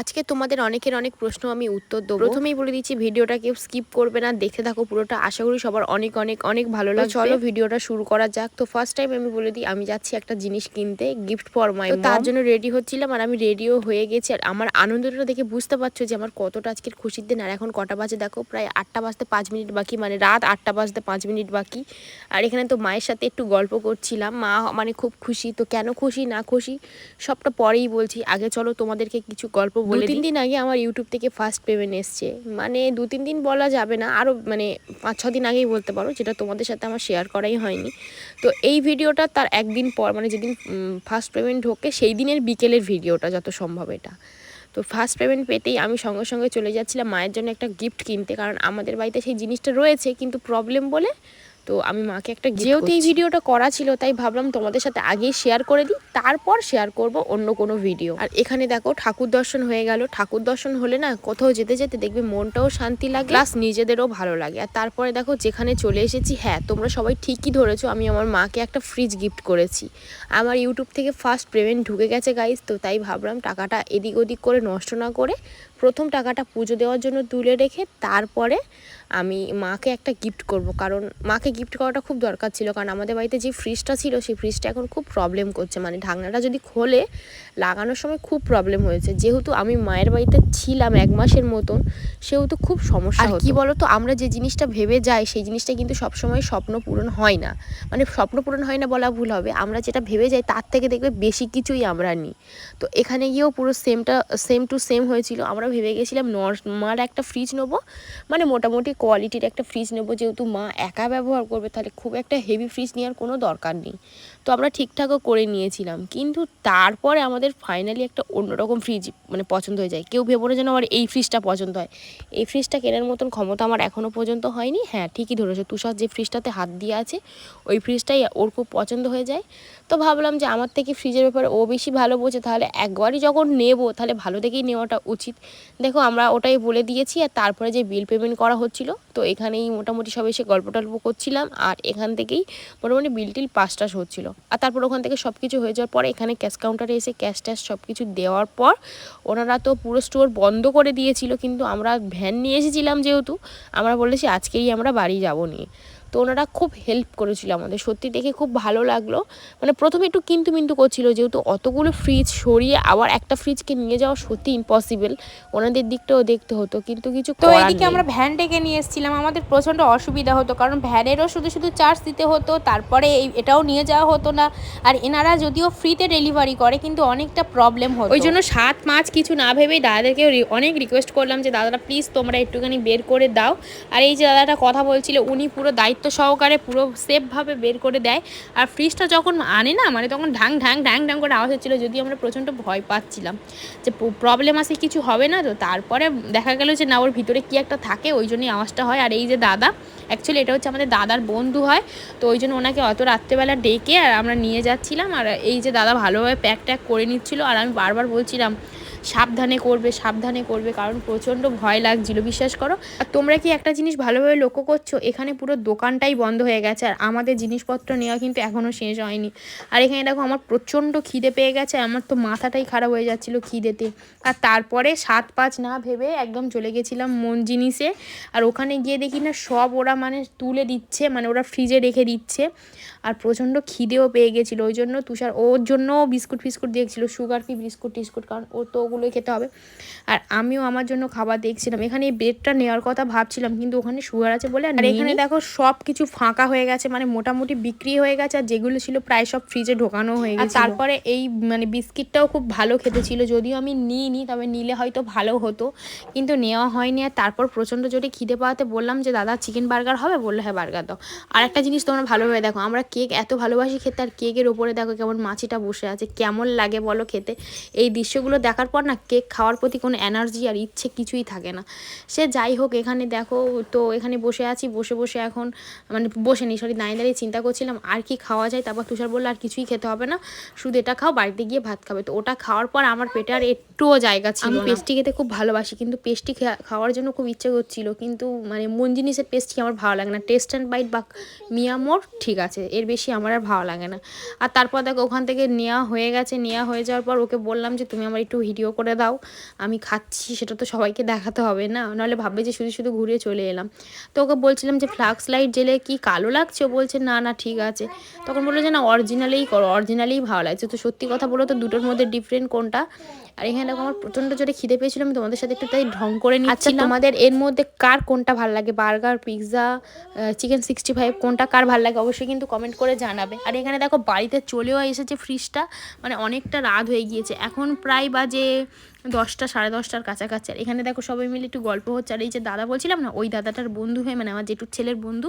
আজকে তোমাদের অনেকের অনেক প্রশ্ন আমি উত্তর দেবো। প্রথমেই বলে দিচ্ছি ভিডিওটা কেউ স্কিপ করবে না দেখতে থাকো পুরোটা। আশা করি সবার অনেক অনেক অনেক ভালো লাগে চলো ভিডিওটা শুরু করা যাক। তো ফার্স্ট টাইম আমি বলে দিই আমি যাচ্ছি একটা জিনিস কিনতে গিফট ফর মাই তার জন্য রেডি হচ্ছিলাম আর আমি রেডিও হয়ে গেছি। আর আমার আনন্দটা দেখে বুঝতে পারছ যে আমার কতটা আজকের খুশির দিন। আর এখন কটা বাজে দেখো প্রায় আটটা বাজতে পাঁচ মিনিট বাকি মানে রাত আটটা বাজতে পাঁচ মিনিট বাকি। আর এখানে তো মায়ের সাথে একটু গল্প করছিলাম। মা মানে খুব খুশি তো কেন খুশি না খুশি সবটা পরেই বলছি। আগে চলো তোমাদেরকে কিছু গল্প বলে তিন দিন আগে আমার ইউটিউব থেকে ফার্স্ট পেমেন্ট এসছে। মানে দু তিন দিন বলা যাবে না আরও মানে পাঁচ ছ দিন আগেই বলতে পারো যেটা তোমাদের সাথে আমার শেয়ার করাই হয়নি। তো এই ভিডিওটা তার একদিন পর মানে যেদিন ফার্স্ট পেমেন্ট ঢোকে সেই দিনের বিকেলের ভিডিওটা যত সম্ভব এটা। তো ফার্স্ট পেমেন্ট পেতেই আমি সঙ্গে সঙ্গে চলে যাচ্ছিলাম মায়ের জন্য একটা গিফট কিনতে কারণ আমাদের বাড়িতে সেই জিনিসটা রয়েছে কিন্তু প্রবলেম বলে তো আমি মাকে একটা যেহেতু এই ভিডিওটা করা ছিল তাই ভাবলাম তোমাদের সাথে আগেই শেয়ার করে দিই তারপর শেয়ার করব অন্য কোনো ভিডিও আর এখানে দেখো ঠাকুর দর্শন হয়ে গেল। ঠাকুর দর্শন হলে না কোথাও যেতে যেতে দেখবে মনটাও শান্তি লাগে প্লাস নিজেদেরও ভালো লাগে। আর তারপরে দেখো যেখানে চলে এসেছি হ্যাঁ তোমরা সবাই ঠিকই ধরেছো আমি আমার মাকে একটা ফ্রিজ গিফট করেছি। আমার ইউটিউব থেকে ফার্স্ট পেমেন্ট ঢুকে গেছে গাইজ তো তাই ভাবলাম টাকাটা এদিক ওদিক করে নষ্ট না করে প্রথম টাকাটা পুজো দেওয়ার জন্য তুলে রেখে তারপরে আমি মাকে একটা গিফট করব। কারণ মাকে গিফট করাটা খুব দরকার ছিল। কারণ আমাদের বাড়িতে যে ফ্রিজটা ছিল সেই ফ্রিজটা এখন খুব প্রবলেম করছে। মানে ঢাকনাটা যদি খোলে লাগানোর সময় খুব প্রবলেম হয়েছে। যেহেতু আমি মায়ের বাড়িতে ছিলাম এক মাসের মতন সেহেতু খুব সমস্যা আর কি বলো তো আমরা যে জিনিসটা ভেবে যাই সেই জিনিসটা কিন্তু সবসময় স্বপ্ন পূরণ হয় না। মানে স্বপ্ন পূরণ হয় না বলা ভুল হবে। আমরা যেটা ভেবে যাই তার থেকে দেখবে বেশি কিছুই আমরা নিই। তো এখানে গিয়েও পুরো সেমটা সেম টু সেম হয়েছিল। আমরা ভেবে গেছিলাম নর্মাল একটা ফ্রিজ নেব। মানে মোটামুটি কোয়ালিটির একটা ফ্রিজ নেব। যেহেতু মা একা ব্যবহার করবে, তাহলে খুব একটা হেভি ফ্রিজ নেওয়ার কোনো দরকার নেই। তো আমরা ঠিকঠাকও করে নিয়েছিলাম। কিন্তু তারপরে আমাদের ফাইনালি একটা অন্যরকম ফ্রিজ মানে পছন্দ হয়ে যায়। কেউ ভেবো যেন আমার এই ফ্রিজটা পছন্দ হয়। এই ফ্রিজটা কেনার মতন ক্ষমতা আমার এখনও পর্যন্ত হয়নি। হ্যাঁ ঠিকই ধরেছো, তুষার যে ফ্রিজটাতে হাত দিয়ে আছে, ওই ফ্রিজটাই ওর খুব পছন্দ হয়ে যায়। তো ভাবলাম যে আমার থেকে ফ্রিজের ব্যাপারে ও বেশি ভালো বোঝে, তাহলে একবারই যখন নেব, তাহলে ভালো থেকেই নেওয়াটা উচিত। দেখো, আমরা ওটাই বলে দিয়েছি, আর তারপরে যে বিল পেমেন্ট করা হচ্ছিল, তো এখানেই মোটামুটি সব এসে গল্প টল্প করছিলাম আর এখান থেকেই মোটামুটি বিল টিল পাস টাস হচ্ছিল। আর তারপর ওখান থেকে সব কিছু হয়ে যাওয়ার পরে এখানে ক্যাশ কাউন্টারে এসে ক্যাশ ট্যাশ সব কিছু দেওয়ার পর ওনারা তো পুরো স্টোর বন্ধ করে দিয়েছিল, কিন্তু আমরা ভ্যান নিয়ে এসেছিলাম যেহেতু, আমরা বলেছি আজকেই আমরা বাড়ি যাব নিয়ে। তো ওনারা খুব হেল্প করেছিল আমাদের। সত্যি দেখে খুব ভালো লাগল। মানে প্রথমে একটু কিন্তু মিন্তু করছিল যেহেতু অতগুলো ফ্রিজ সরিয়ে আবার একটা ফ্রিজকে নিয়ে যাওয়া সত্যি ইম্পসিবল ওনাদের দিকটাও দেখতে হতো কিন্তু কিছু তো এদিকে আমরা ভ্যান ডেকে নিয়ে এসেছিলাম আমাদের প্রচণ্ড অসুবিধা হতো কারণ ভ্যানেরও শুধু শুধু চার্জ দিতে হতো তারপরে এই এটাও নিয়ে যাওয়া হতো না। আর এনারা যদিও ফ্রিতে ডেলিভারি করে কিন্তু অনেকটা প্রবলেম হতো। ওই জন্য সাত মাছ কিছু না ভেবেই দাদাদেরকে অনেক রিকোয়েস্ট করলাম যে দাদারা প্লিজ তোমরা একটুখানি বের করে দাও। আর এই যে দাদাটা কথা বলছিল উনি পুরো দায়িত্ব সহকারে পুরো সেফভাবে বের করে দেয়। আর ফ্রিজটা যখন আনে না মানে তখন ঢাং ঢাং ঢাং ঢ্যাং করে আওয়াজ হচ্ছিল যদি আমরা প্রচণ্ড ভয় পাচ্ছিলাম। যে প্রবলেম আছে, কিছু হবে না তো তারপরে দেখা গেল যে না, ওর ভিতরে কি একটা থাকে, ওই জন্যই আওয়াজটা হয়। আর এই যে দাদা অ্যাকচুয়ালি এটা হচ্ছে আমাদের দাদার বন্ধু হয়, তো ওই জন্য ওনাকে অত রাত্রেবেলা ডেকে আর আমরা নিয়ে যাচ্ছিলাম। আর এই যে দাদা ভালোভাবে প্যাক ট্যাক করে নিচ্ছিল। আর আমি বারবার বলছিলাম সাবধানে করবে সাবধানে করবে, কারণ প্রচণ্ড ভয় লাগছিল, বিশ্বাস করো। আর তোমরা কি একটা জিনিস ভালোভাবে লক্ষ্য করছ? এখানে পুরো দোকানটাই বন্ধ হয়ে গেছে, আর আমাদের জিনিসপত্র নেওয়া কিন্তু এখনও শেষ হয়নি। আর এখানে দেখো, আমার প্রচণ্ড খিদে পেয়ে গেছে আমার তো মাথাটাই খারাপ হয়ে যাচ্ছিল খিদেতে। আর তারপরে সাত পাঁচ না ভেবে একদম চলে গেছিলাম মন জিনিসে আর ওখানে গিয়ে দেখি না সব ওরা মানে তুলে দিচ্ছে মানে ওরা ফ্রিজে রেখে দিচ্ছে। আর প্রচণ্ড খিদেও পেয়ে গেছিল, ওই জন্য তুষার, ওর জন্য বিস্কুট ফিস্কুট দেখছিলো সুগার ফি বিস্কুট টিস্কুট, কারণ ও তো ওগুলোই খেতে হবে। আর আমিও আমার জন্য খাবার দেখছিলাম। এখানে এই ব্রেডটা নেওয়ার কথা ভাবছিলাম কিন্তু ওখানে সুগার আছে বলে আর এখানে দেখো সব কিছু ফাঁকা হয়ে গেছে মানে মোটামুটি বিক্রি হয়ে গেছে আর যেগুলো ছিল প্রায় সব ফ্রিজে ঢোকানো হয়ে গেছে তারপরে এই মানে বিস্কিটটাও খুব ভালো খেতে ছিল। যদিও আমি নিইনি তবে নিলে হয়তো ভালো হতো কিন্তু নেওয়া হয়নি। আর তারপর প্রচণ্ড জোরে খিদে পাওয়াতে বললাম যে দাদা চিকেন বার্গার হবে? বলল হ্যাঁ বার্গার দাও। আর একটা জিনিস তোমরা ভালোভাবে দেখো আমরা কেক এত ভালোবাসি খেতে আর কেকের ওপরে দেখো কেমন মাছিটা বসে আছে কেমন লাগে বলো খেতে। এই দৃশ্যগুলো দেখার পর না কেক খাওয়ার প্রতি কোনো এনার্জি আর ইচ্ছে কিছুই থাকে না। সে যাই হোক এখানে দেখো তো এখানে বসে আছি বসে বসে এখন মানে বসে নি সরি দাঁড়িয়ে দাঁড়িয়ে চিন্তা করছিলাম আর কি খাওয়া যায়। তারপর তুষার বলল আর কিছুই খেতে হবে না শুধু এটা খাও বাড়িতে গিয়ে ভাত খাবে। তো ওটা খাওয়ার পর আমার পেটে আর একটুও জায়গা ছিল আমি পেস্টি খেতে খুব ভালোবাসি কিন্তু পেস্টি খাওয়ার জন্য খুব ইচ্ছে করছিল কিন্তু মানে মন জিনিসের পেস্টি আমার ভালো লাগে না। টেস্ট অ্যান্ড বাইট বা মিয়ামোর ঠিক আছে এর বেশি আমার আর ভালো লাগে না। আর তারপর দেখো ওখান থেকে নেওয়া হয়ে গেছে নেওয়া হয়ে যাওয়ার পর ওকে বললাম যে তুমি আমার একটু ভিডিও করে দাও আমি খাচ্ছি সেটা তো সবাইকে দেখাতে হবে না। নাহলে ভাববে যে শুধু শুধু ঘুরে চলে এলাম। তো ওকে বলছিলাম যে ফ্লাক্স লাইট জেলে কি কালো লাগছে? ও বলছে না না ঠিক আছে। তখন বলল যে না অরিজিনালেই করো অরিজিনালেই ভালো লাগছে। তো সত্যি কথা বলো তো দুটোর মধ্যে ডিফারেন্ট কোনটা? আর এখানে দেখো আমার প্রচণ্ড জোরে খিদে পেয়েছিল আমি তোমাদের সাথে একটু তাই ঢং করে নিচ্ছি তোমাদের এর মধ্যে কার কোনটা ভালো লাগে? Burger pizza chicken sixty five কোনটা কার ভালো লাগে? অবশ্যই কিন্তু কমেন্ট করে জানাবে। আর এখানে দেখো বাড়িতে চলেও এসেছে ফ্রিজটা। মানে অনেকটা রাত হয়ে গিয়েছে। এখন প্রায় বাজে Bye! দশটা, সাড়ে দশটার কাছাকাছি। আর এখানে দেখো সবাই মিলে একটু গল্প হচ্ছে। আর এই যে দাদা বলছিলাম না, ওই দাদাটার বন্ধু হয়ে মানে আমার জেঠুর ছেলের বন্ধু।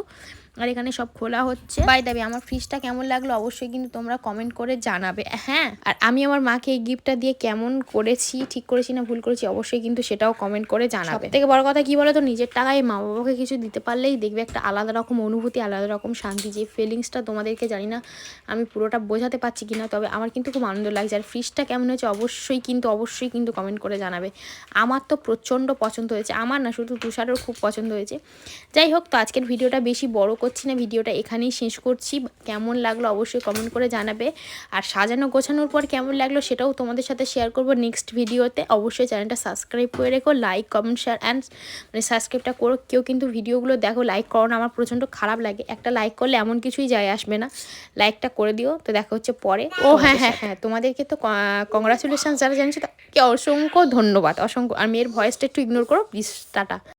আর এখানে সব খোলা হচ্ছে। বাই দাবি আমার ফ্রিজটা কেমন লাগল অবশ্যই কিন্তু তোমরা কমেন্ট করে জানাবে। হ্যাঁ আর আমি আমার মাকে এই গিফটটা দিয়ে কেমন করেছি, ঠিক করেছি না ভুল করেছি অবশ্যই কিন্তু সেটাও কমেন্ট করে জানাবে। থেকে বড় কথা কি বলো তো নিজের টাকায় মা বাবাকে কিছু দিতে পারলেই দেখবে একটা আলাদা রকম অনুভূতি, আলাদা রকম শান্তি। যে ফিলিংসটা তোমাদেরকে জানি না আমি পুরোটা বোঝাতে পারছি কিনা, তবে আমার কিন্তু খুব আনন্দ লাগছে। আর ফ্রিজটা কেমন হয়েছে অবশ্যই কিন্তু অবশ্যই কিন্তু কমেন্ট করে জানাবে। আমার তো প্রচণ্ড পছন্দ হয়েছে। আমার না শুধু তুষারের খুব পছন্দ হয়েছে। যাই হোক তো আজকের ভিডিওটা বেশি বড় করছি না। ভিডিওটা এখানেই শেষ করছি। কেমন লাগল অবশ্যই কমেন্ট করে জানাবে। আর সাজানো গোছানোর পর কেমন লাগল সেটাও তোমাদের সাথে শেয়ার করব নেক্সট ভিডিওতে। অবশ্যই চ্যানেলটা সাবস্ক্রাইব করে রেখো লাইক কমেন্ট শেয়ার অ্যান্ড মানে সাবস্ক্রাইবটা করো। কেউ কিন্তু ভিডিওগুলো দেখো লাইক করো না। আমার প্রচণ্ড খারাপ লাগে। একটা লাইক করলে এমন কিছুই যায় আসবে না। লাইকটা করে দিও। তো দেখা হচ্ছে পরে। ও হ্যাঁ হ্যাঁ হ্যাঁ। তোমাদেরকে তো কংগ্রাচুলেশন যারা জানিয়েছো তাকে অসংখ্য ধন্যবাদ। অসংখ্য আর মেয়ের ভয়েসটা একটু ইগনোর করো প্লিজ টাটা।